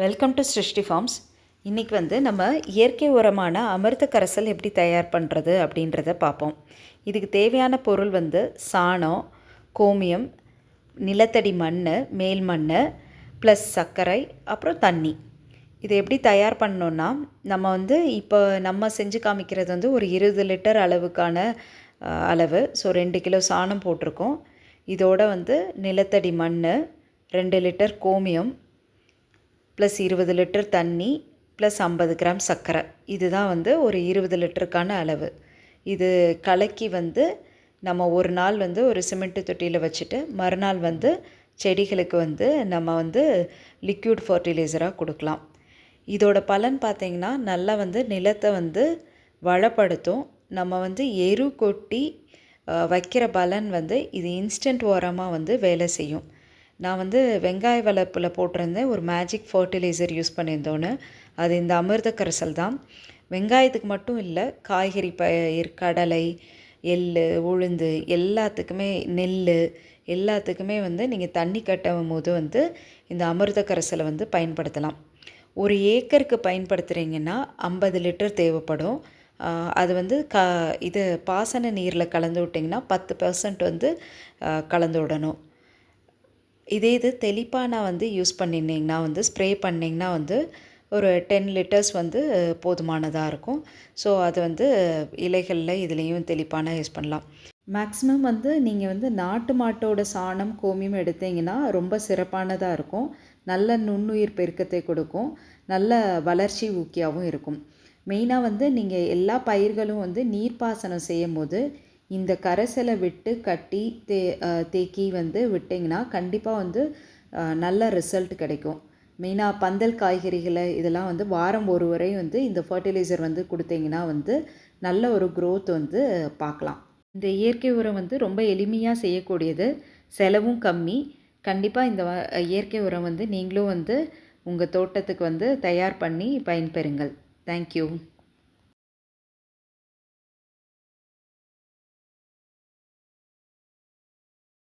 Welcome to சிருஷ்டி forms இன்றைக்கி வந்து நம்ம இயற்கை உரமான அமிர்த கரைசல் எப்படி தயார் பண்ணுறது அப்படின்றத பார்ப்போம். இதுக்கு தேவையான பொருள் வந்து சாணம் கோமியம் நிலத்தடி மண் மேல் மண் ப்ளஸ் சர்க்கரை அப்புறம் தண்ணி. இதை எப்படி தயார் பண்ணோன்னா நம்ம வந்து இப்போ நம்ம செஞ்சு காமிக்கிறது வந்து ஒரு இருபது லிட்டர் அளவுக்கான அளவு. ஸோ ரெண்டு கிலோ சாணம் போட்டிருக்கோம். இதோட வந்து நிலத்தடி மண் ரெண்டு லிட்டர் கோமியம் ப்ளஸ் இருபது லிட்டர் தண்ணி ப்ளஸ் ஐம்பது கிராம் சர்க்கரை. இதுதான் வந்து ஒரு இருபது லிட்டருக்கான அளவு. இது கலக்கி வந்து நம்ம ஒரு நாள் வந்து ஒரு சிமெண்ட் தொட்டியில் வச்சுட்டு மறுநாள் வந்து செடிகளுக்கு வந்து நம்ம வந்து லிக்யூட் ஃபர்டிலைசராக கொடுக்கலாம். இதோட பலன் பார்த்திங்கன்னா நல்லா வந்து நிலத்தை வந்து வளப்படுத்தும். நம்ம வந்து எரு கொட்டி வைக்கிற பலன் வந்து இது இன்ஸ்டன்ட் உரமாக வந்து வேலை செய்யும். நான் வந்து வெங்காய வளர்ப்பில் போட்டிருந்தேன் ஒரு மேஜிக் ஃபர்டிலைசர் யூஸ் பண்ணியிருந்தோன்னு. அது இந்த அமிர்த கரைசல் தான். வெங்காயத்துக்கு மட்டும் இல்லை காய்கறி பயிர் கடலை எள் உளுந்து எல்லாத்துக்குமே நெல் எல்லாத்துக்குமே வந்து நீங்கள் தண்ணி கட்டும் போது வந்து இந்த அமிர்த கரைசலை வந்து பயன்படுத்தலாம். ஒரு ஏக்கருக்கு பயன்படுத்துகிறீங்கன்னா ஐம்பது லிட்டர் தேவைப்படும். அது வந்து க இது பாசன நீரில் கலந்து விட்டிங்கன்னா பத்து பர்சன்ட் வந்து கலந்து விடணும். இதே இது தெளிப்பானா வந்து யூஸ் பண்ணினீங்கன்னா வந்து ஸ்ப்ரே பண்ணிங்கன்னா வந்து ஒரு டென் லிட்டர்ஸ் வந்து போதுமானதாக இருக்கும். ஸோ அது வந்து இலைகளில் இதுலேயும் தெளிப்பான யூஸ் பண்ணலாம். மேக்ஸிமம் வந்து நீங்கள் வந்து நாட்டு மாட்டோட சாணம் கோமியம் எடுத்தீங்கன்னா ரொம்ப சிறப்பானதாக இருக்கும். நல்ல நுண்ணுயிர் பெருக்கத்தை கொடுக்கும். நல்ல வளர்ச்சி ஊக்கியாகவும் இருக்கும். மெயினாக வந்து நீங்கள் எல்லா பயிர்களும் வந்து நீர்ப்பாசனம் செய்யும் போது இந்த கரைசலை விட்டு கட்டி தே தேக்கி வந்து விட்டிங்கன்னா கண்டிப்பாக வந்து நல்ல ரிசல்ட் கிடைக்கும். மெயினாக பந்தல் காய்கறிகளை இதெல்லாம் வந்து வாரம் ஒரு வரை வந்து இந்த ஃபர்டிலைசர் வந்து கொடுத்தீங்கன்னா வந்து நல்ல ஒரு க்ரோத் வந்து பார்க்கலாம். இந்த இயற்கை உரம் வந்து ரொம்ப எளிமையாக செய்யக்கூடியது. செலவும் கம்மி. கண்டிப்பாக இந்த இயற்கை உரம் வந்து நீங்களும் வந்து உங்கள் தோட்டத்துக்கு வந்து தயார் பண்ணி பயன்பெறுங்கள். தேங்க்யூ